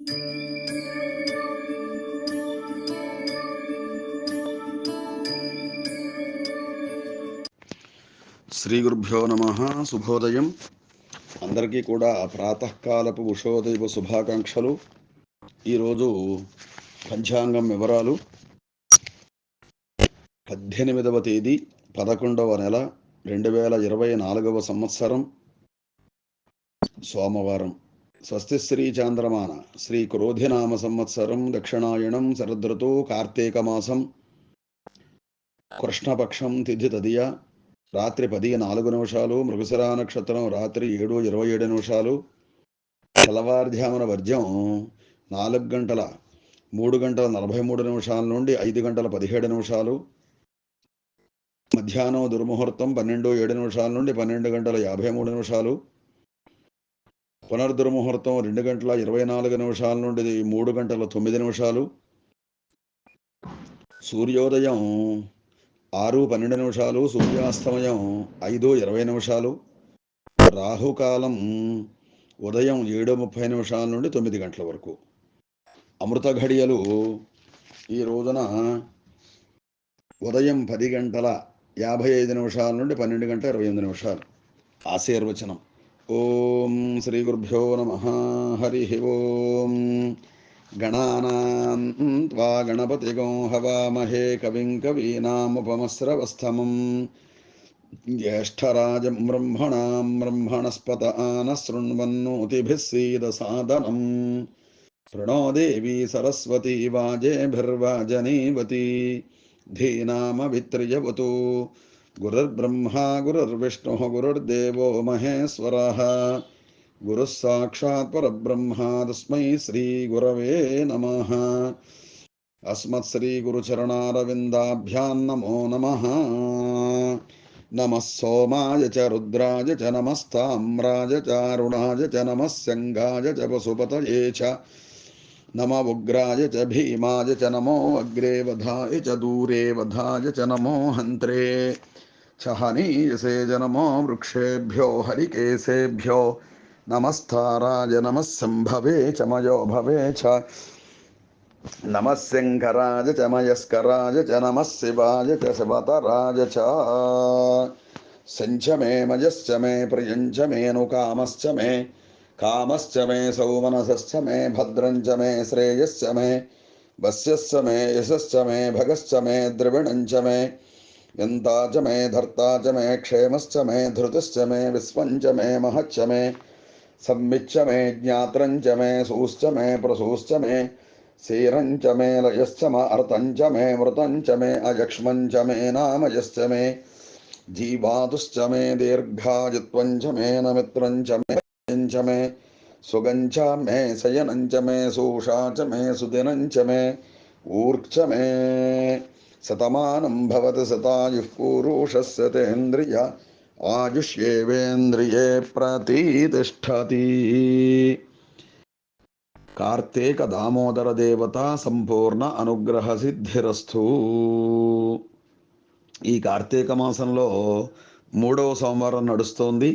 శ్రీ గురుభ్యో నమ. శుభోదయం. అందరికీ కూడా ప్రాతకాలపు ఉషోదయపు శుభాకాంక్షలు. ఈరోజు పంచాంగం వివరాలు. పద్దెనిమిదవ తేదీ పదకొండవ నెల రెండు వేల ఇరవై నాలుగవ సంవత్సరం సోమవారం. స్వస్తి శ్రీ చాంద్రమాన. శ్రీ క్రోధినామ సంవత్సరం దక్షిణాయణం శరదృతు కార్తీక మాసం కృష్ణపక్షం తిథి తదియ. రాత్రి పది నాలుగు నిమిషాలు. మృగశిరా నక్షత్రం రాత్రి ఏడు ఇరవై ఏడు నిమిషాలు. తెల్లవారుజామున వర్జం నాలుగు గంటల మూడు గంటల నలభై మూడు నిమిషాల నుండి ఐదు గంటల పదిహేడు నిమిషాలు. మధ్యాహ్నం దుర్ముహూర్తం పన్నెండు ఏడు నిమిషాల నుండి పన్నెండు గంటల యాభై మూడు నిమిషాలు. పునర్దుర్ముహూర్తం రెండు గంటల ఇరవై నాలుగు నిమిషాల నుండి మూడు గంటల తొమ్మిది నిమిషాలు. సూర్యోదయం ఆరు పన్నెండు నిమిషాలు సూర్యాస్తమయం ఐదు ఇరవై నిమిషాలు. రాహుకాలం ఉదయం ఏడు ముప్పై నిమిషాల నుండి తొమ్మిది గంటల వరకు. అమృత ఘడియలు ఈ రోజున ఉదయం పది గంటల యాభై ఐదు నిమిషాల నుండి పన్నెండు గంటల ఇరవై ఎనిమిది నిమిషాలు. ఆశీర్వచనం. ఓం శ్రీ గురుభ్యో నమ. హరి ఓం. గణానాం త్వా గణపతిగం హవామహే కవిం కవీనాముపమస్రవస్థమం జ్యేష్టరాజం బ్రహ్మణాం బ్రహ్మణస్పత ఆన శృణ్వన్నోతిభిः సీదసాదనం. ప్రణో దేవి వాజేభిర్వాజనీవతి. ధీనామవిత్రియవతు. गुरुर्ब्रह्मा, गुरुर्विष्णुः, गुरुर्देवो महेश्वरः। गुरुः साक्षात् परब्रह्मा तस्मै श्रीगुरवे नमः। अस्मत्श्रीगुरुचरणारविन्दाभ्यां नमो नमः। नमः सोमाय च, रुद्राय च, नमस्ताम्राय चारुणाय च, नमः सङ्गाय च, वसुपतये च। नम उग्राय च भीमाय च नमो अग्रे वधाय च दूरे वधाय च नमो हन्त्रे। च हनीयसे च नमो वृक्षेभ्यो हरिकेशेभ्यो नमस्ताराय नमः सम्भवे च मयो भवे च। नमः सिंहराज च मयस्कराज च नमः शिवाय च शिवतराज च। सञ्च मे मयश्च मे, प्रियञ्च मेऽनुकामश्च मे। कामश्च मे सौमनसश्च मे भद्रञ्च मे श्रेयश्च मे वस्यश्च मे यशश्च मे भगश्च मे द्रविणञ्च मे यन्ता च मे धर्ता च मे क्षेमश्च मे धृतिश्च मे विश्वञ्च मे महच्च मे संविच्च मे ज्ञात्रञ्च मे सूश्च मे प्रसूश्च मे क्षीरञ्च मे लयश्च म मे मृतञ्च मे अयक्ष्मञ्च मे नामयश्च मे जीवातुश्च मे दीर्घायुत्वञ्च मे न नमित्रञ्च मे च मे सुगञ्च मे शयनञ्च मे सूषा च मे सुदिनञ्च मे ऊर्च मे शतमानं भवति शतायुः पूरुषस्य तेन्द्रिय आयुष्येवेन्द्रिये प्रतितिष्ठति కార్తీక దామోదర దేవత సంపూర్ణ అనుగ్రహ సిద్ధిరస్తు ఈ కార్తీక మాసంలో మూడవ సోమవారం నడుస్తోంది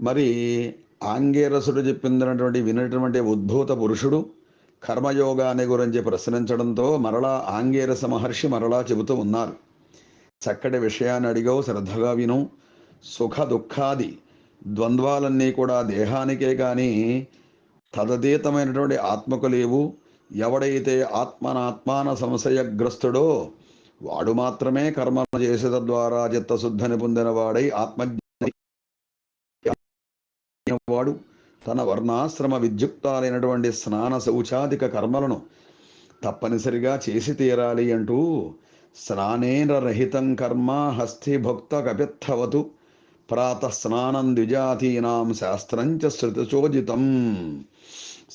మరి ఆంగేరసుడు చెప్పిందినటువంటి వినటువంటి ఉద్భూత పురుషుడు కర్మయోగాన్ని గురించి ప్రశ్నించడంతో మరలా ఆంగేరస మహర్షి మరలా చెబుతూ ఉన్నారు. చక్కటి విషయాన్ని అడిగావు శ్రద్ధగా విను. సుఖ దుఃఖాది ద్వంద్వాలన్నీ కూడా దేహానికే కానీ తదతీతమైనటువంటి ఆత్మకు లేవు. ఎవడైతే ఆత్మనాత్మాన సంశయగ్రస్తుడో వాడు మాత్రమే కర్మ చేసేద ద్వారా చిత్తశుద్ధిని పొందిన వాడై ఆత్మ వాడు తన వర్ణాశ్రమ విద్యుక్తాలైనటువంటి స్నాన శౌచాధిక కర్మలను తప్పనిసరిగా చేసి తీరాలి అంటూ స్నానేన రహితం కర్మ హస్తి భక్త కపిత్థవతు ప్రాత స్నానం ద్విజాతీనాం శాస్త్రంచ శృతిచోజితం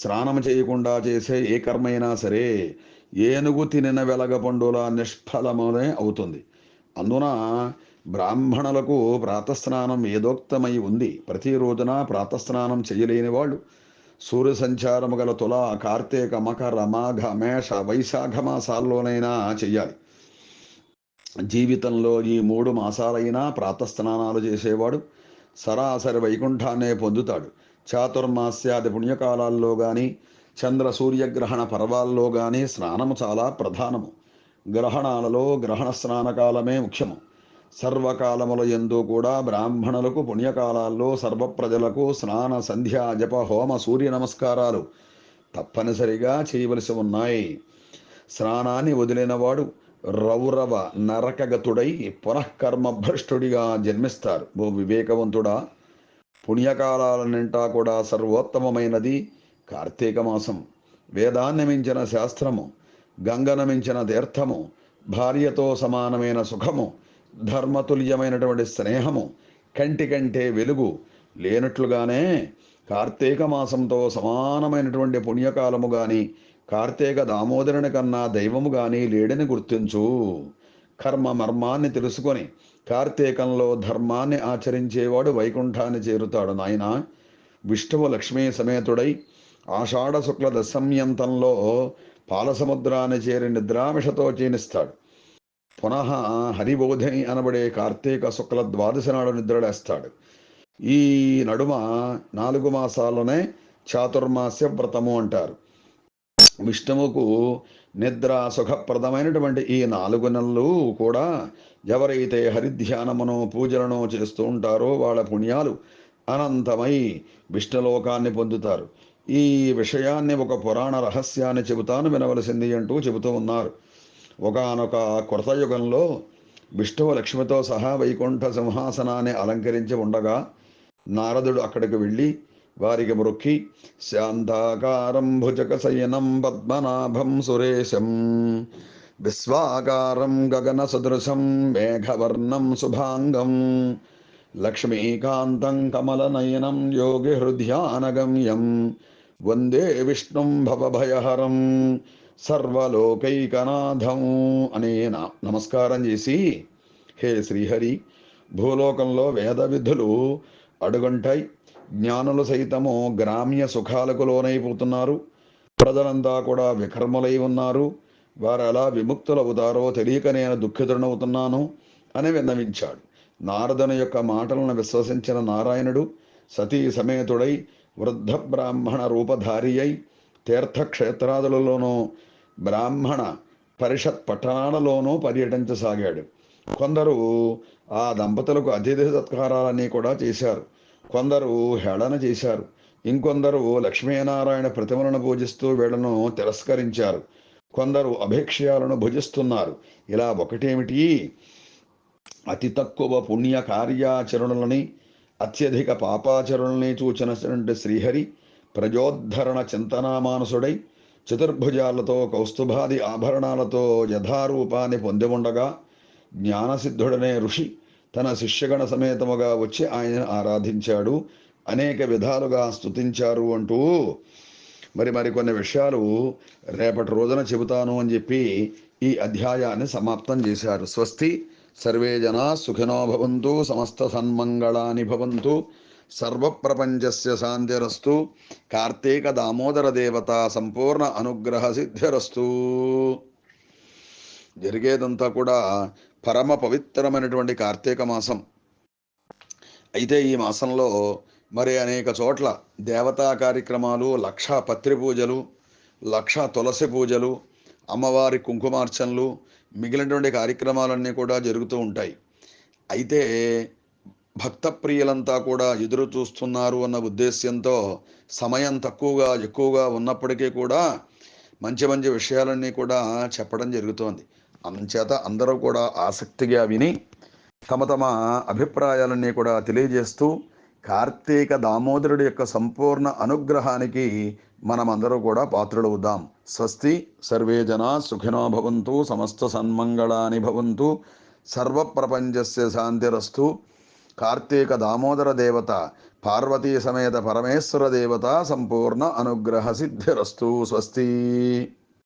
స్నానం చేయకుండా చేసే ఏ కర్మైనా సరే ఏనుగు తినిన వెలగపండుల నిష్ఫలమనే అవుతుంది. అందున బ్రాహ్మణులకు ప్రాతస్నానం ఏదోక్తమై ఉంది. ప్రతి రోజున ప్రాతస్నానం చేయలేని వాళ్ళు సూర్య సంచారము గల తుల కార్తీక మకర మాఘ మేష వైశాఖ మాసాల్లోనైనా చెయ్యాలి. జీవితంలో ఈ మూడు మాసాలైనా ప్రాతస్నానాలు చేసేవాడు సరాసరి వైకుంఠాన్నే పొందుతాడు. చాతుర్మాస్యాది పుణ్యకాలాల్లో కానీ చంద్ర సూర్యగ్రహణ పర్వాల్లో కానీ స్నానము చాలా ప్రధానము. గ్రహణాలలో గ్రహణ స్నానకాలమే ముఖ్యము. సర్వకాలముల ఎందు కూడా బ్రాహ్మణులకు పుణ్యకాలాల్లో సర్వ ప్రజలకు స్నాన సంధ్య జప హోమ సూర్య నమస్కారాలు తప్పనిసరిగా చేయవలసి ఉన్నాయి. స్నానాన్ని వదిలినవాడు రౌరవ నరకగతుడై పునఃకర్మభ్రష్టుడిగా జన్మిస్తారు. ఓ వివేకవంతుడా! పుణ్యకాలాలన్నింటా కూడా సర్వోత్తమమైనది కార్తీక మాసం. వేదాన్ని మించిన శాస్త్రము గంగన మించిన తీర్థము భార్యతో సమానమైన సుఖము ధర్మతుల్యమైనటువంటి స్నేహము కంటి కంటే వెలుగు లేనట్లుగానే కార్తీక మాసంతో సమానమైనటువంటి పుణ్యకాలము గాని కార్తీక దామోదరుని కన్నా దైవము గాని లేడని గుర్తించు. కర్మ మర్మాన్ని తెలుసుకొని కార్తీకంలో ధర్మాన్ని ఆచరించేవాడు వైకుంఠాన్ని చేరుతాడు నాయన. విష్ణువు లక్ష్మీ సమేతుడై ఆషాఢ శుక్ల దశమ్యంతంలో పాలసముద్రాన్ని చేరి నిద్రామిషతో చీనిస్తాడు పునః హరిబోధిని అనబడే కార్తీక శుక్ల ద్వాదశి నాడు నిద్రలేస్తాడు. ఈ నడుమ నాలుగు మాసాలనే చాతుర్మాస్య వ్రతము అంటారు. విష్ణువుకు నిద్ర సుఖప్రదమైనటువంటి ఈ నాలుగు నెలలు కూడా ఎవరైతే హరిధ్యానమును పూజలను చేస్తూ ఉంటారో వాళ్ళ పుణ్యాలు అనంతమై విష్ణులోకాన్ని పొందుతారు. ఈ విషయాన్ని ఒక పురాణ రహస్యాన్ని చెబుతాను వినవలసింది అంటూ చెబుతూ ఉన్నారు. ఒకనొక కొరతయుగంలో విష్ణువు లక్ష్మితో సహా వైకుంఠ సింహాసనాన్ని అలంకరించి ఉండగా నారదుడు అక్కడికి వెళ్ళి వారికి మొక్కి శాంతాకారం భుజక శయనం పద్మనాభం సురేశం విశ్వాకారం గగన సదృశం మేఘవర్ణం శుభాంగం లక్ష్మీకాంతం కమలనయనం యోగి హృదయానగమ్యం వందే విష్ణుం భవభయహరం సర్వలోకైకనాథం అనే నమస్కారం చేసి హే శ్రీహరి భూలోకంలో వేద విధులు అడుగుంటాయి. జ్ఞానులు సైతము గ్రామ్య సుఖాలకు లోనైపోతున్నారు. ప్రజలంతా కూడా వికర్మలై ఉన్నారు. వారు ఎలా విముక్తులవుతారో తెలియక నేను దుఃఖితుడనవుతున్నాను అని విన్నవించాడు. నారదుని యొక్క మాటలను విశ్వసించిన నారాయణుడు సతీ సమేతుడై వృద్ధ బ్రాహ్మణ రూపధారి అయి తీర్థక్షేత్రాదులలోనూ బ్రాహ్మణ పరిషత్ పట్టణాలలోనూ పర్యటించసాగాడు. కొందరు ఆ దంపతులకు అతిథి సత్కారాలన్నీ కూడా చేశారు. కొందరు హేళన చేశారు. ఇంకొందరు లక్ష్మీనారాయణ ప్రతిమలను పూజిస్తూ వీళ్ళను తిరస్కరించారు. కొందరు అభిక్షయాలను భుజిస్తున్నారు. ఇలా ఒకటేమిటి? అతి తక్కువ పుణ్య కార్యాచరణలని అత్యధిక పాపాచరణల్ని చూచినటువంటి శ్రీహరి ప్రజోద్ధరణ చింతనామానసుడై చతుర్భుజాలతో కౌస్తుభాది ఆభరణాలతో యథారూపాన్ని పొంది ఉండగా జ్ఞానసిద్ధుడనే ఋషి తన శిష్యగణ సమేతముగా వచ్చి ఆయన ఆరాధించాడు. అనేక విధాలుగా స్తుతించారు అంటూ మరి మరికొన్ని విషయాలు రేపటి రోజున చెబుతాను అని చెప్పి ఈ అధ్యాయాన్ని సమాప్తం చేశారు. స్వస్తి. సర్వే జనా సుఖినో భవంతు. సమస్త సన్మంగళాని భవంతు. సర్వప్రపంచస్య శాంతిరస్తు. కార్తీక దామోదర దేవత సంపూర్ణ అనుగ్రహ సిద్ధిరస్తు. జరిగేదంతా కూడా పరమ పవిత్రమైనటువంటి కార్తీక మాసం. అయితే ఈ మాసంలో మరి అనేక చోట్ల దేవతా కార్యక్రమాలు లక్ష పత్రి పూజలు లక్ష తులసి పూజలు అమ్మవారి కుంకుమార్చనలు మిగిలినటువంటి కార్యక్రమాలన్నీ కూడా జరుగుతూ ఉంటాయి. అయితే భక్త ప్రియులంతా కూడా ఎదురు చూస్తున్నారు అన్న ఉద్దేశ్యంతో సమయం తక్కువగా ఎక్కువగా ఉన్నప్పటికీ కూడా మంచి మంచి విషయాలన్నీ కూడా చెప్పడం జరుగుతోంది. అందుచేత అందరూ కూడా ఆసక్తిగా విని తమ తమ అభిప్రాయాలన్నీ కూడా తెలియజేస్తూ కార్తీక దామోదరుడి యొక్క సంపూర్ణ అనుగ్రహానికి మనమందరూ కూడా పాత్రులవుదాం. స్వస్తి సర్వే జనా సుఖినో భవంతు సమస్త సన్మంగళాని భవంతు సర్వప్రపంచస్య శాంతిరస్తు. కార్తీక దామోదర దేవత పార్వతీ సమేత పరమేశ్వర దేవత సంపూర్ణ అనుగ్రహ సిద్ధిరస్తు స్వస్తి.